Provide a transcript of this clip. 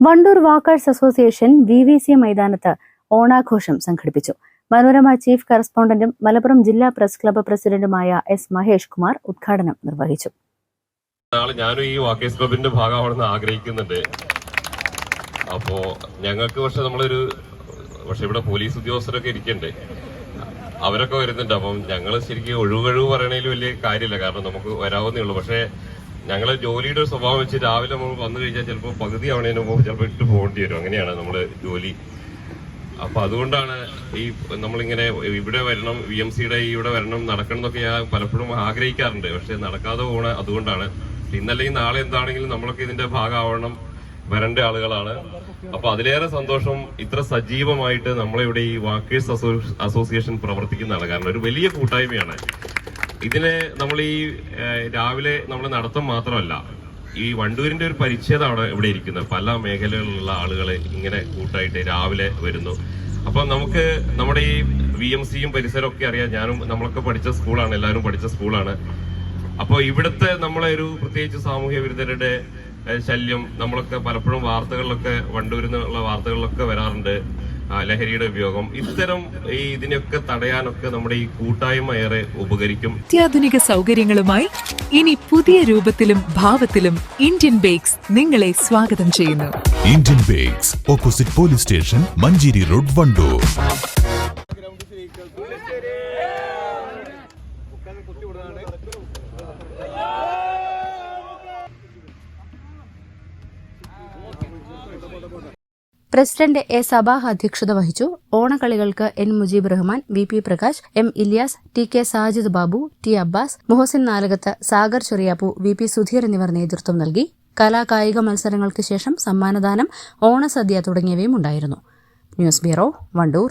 Wandoor walkers association V V C മൈതാനത്ത് ഓണാഘോഷം സംഘടിപ്പിച്ചു. മനോരമ ചീഫ് കറസ്പോണ്ടന്റും മലപ്പുറം ജില്ലാ പ്രസ് ക്ലബ്ബ് പ്രസിഡന്റുമായ എസ് മഹേഷ് കുമാർ ഉദ്ഘാടനം നിർവഹിച്ചു. ഞാനും ഈ വാക്കേഴ്സ് ക്ലബിന്റെ ഭാഗമാണെന്ന് ആഗ്രഹിക്കുന്നുണ്ട്. അപ്പോ ഞങ്ങൾക്ക് പക്ഷെ നമ്മളൊരു പക്ഷെ ഇവിടെ പോലീസ് ഉദ്യോഗസ്ഥരൊക്കെ ഇരിക്കണ്ടേ. അവരൊക്കെ വരുന്നുണ്ട്. അപ്പം ഞങ്ങൾ ശരിക്കും ഒഴിവുകഴിവ് പറയണേലും വലിയ കാര്യമില്ല കാരണം നമുക്ക് വരാവുന്നേ ഉള്ളൂ. പക്ഷെ ഞങ്ങളെ ജോലിയുടെ ഒരു സ്വഭാവം വെച്ച് രാവിലെ നമ്മൾ വന്നു കഴിഞ്ഞാൽ ചിലപ്പോൾ പകുതി ആവണേന് മുമ്പ് ചിലപ്പോൾ ഇട്ട് പോകേണ്ടി വരും. അങ്ങനെയാണ് നമ്മൾ ജോലി. അപ്പൊ അതുകൊണ്ടാണ് ഈ നമ്മളിങ്ങനെ ഇവിടെ വരണം വി എം സിയുടെ ഇവിടെ വരണം നടക്കണം എന്നൊക്കെ ഞാൻ പലപ്പോഴും ആഗ്രഹിക്കാറുണ്ട്. പക്ഷെ നടക്കാതെ പോണ അതുകൊണ്ടാണ്. ഇന്നല്ലെങ്കിൽ നാളെ എന്താണെങ്കിലും നമ്മളൊക്കെ ഇതിന്റെ ഭാഗമാവണം വരേണ്ട ആളുകളാണ്. അപ്പൊ അതിലേറെ സന്തോഷം ഇത്ര സജീവമായിട്ട് നമ്മളിവിടെ ഈ വാക്കേഴ്സ് അസോസിയേഷൻ പ്രവർത്തിക്കുന്നതാണ്. കാരണം ഒരു വലിയ കൂട്ടായ്മയാണ്. ഇതിനെ നമ്മൾ ഈ രാവിലെ നമ്മൾ നടത്തം മാത്രമല്ല ഈ വണ്ടൂരിന്റെ ഒരു പരിച്ഛേദമാണ് ഇവിടെ ഇരിക്കുന്നത്. പല മേഖലകളിലുള്ള ആളുകൾ ഇങ്ങനെ കൂട്ടായിട്ട് രാവിലെ വരുന്നു. അപ്പൊ നമുക്ക് നമ്മുടെ ഈ വി എം സിയും പരിസരവും ഒക്കെ അറിയാം. ഞാനും നമ്മളൊക്കെ പഠിച്ച സ്കൂളാണ് എല്ലാവരും പഠിച്ച സ്കൂളാണ്. അപ്പോൾ ഇവിടുത്തെ നമ്മളെ ഒരു പ്രത്യേകിച്ച് സാമൂഹ്യ വിരുദ്ധരുടെ ശല്യം നമ്മളൊക്കെ പലപ്പോഴും വാർത്തകളിലൊക്കെ വണ്ടൂരിൽ നിന്നുള്ള വാർത്തകളിലൊക്കെ വരാറുണ്ട്. ലഹരിയുടെ ഉപയോഗം. ഇത്തരം ഈ ഇതിനൊക്കെ തടയാനൊക്കെ നമ്മുടെ ഈ കൂട്ടായ്മ ഏറെ ഉപകരിക്കും. അത്യാധുനിക സൗകര്യങ്ങളുമായി ഇനി പുതിയ രൂപത്തിലും ഭാവത്തിലും ഇന്ത്യൻ ബേക്സ് നിങ്ങളെ സ്വാഗതം ചെയ്യുന്നു. Indian bakes opposite police station Manjeri road Wandoor. President A Sabaha അധ്യക്ഷത വഹിച്ചു. ഓണക്കളികൾക്ക് N Mujeeb Rahman V P Prakash M Iliyas T K Sajid Babu T Abbas Muhsin Nalakath Sagar Cheriyappu V P Sudheer എന്നിവർ നേതൃത്വം നൽകി. കലാകായിക മത്സരങ്ങൾക്ക് ശേഷം സമ്മാനദാനം ഓണസദ്യ തുടങ്ങിയവയും ഉണ്ടായിരുന്നു. News bureau Wandoor.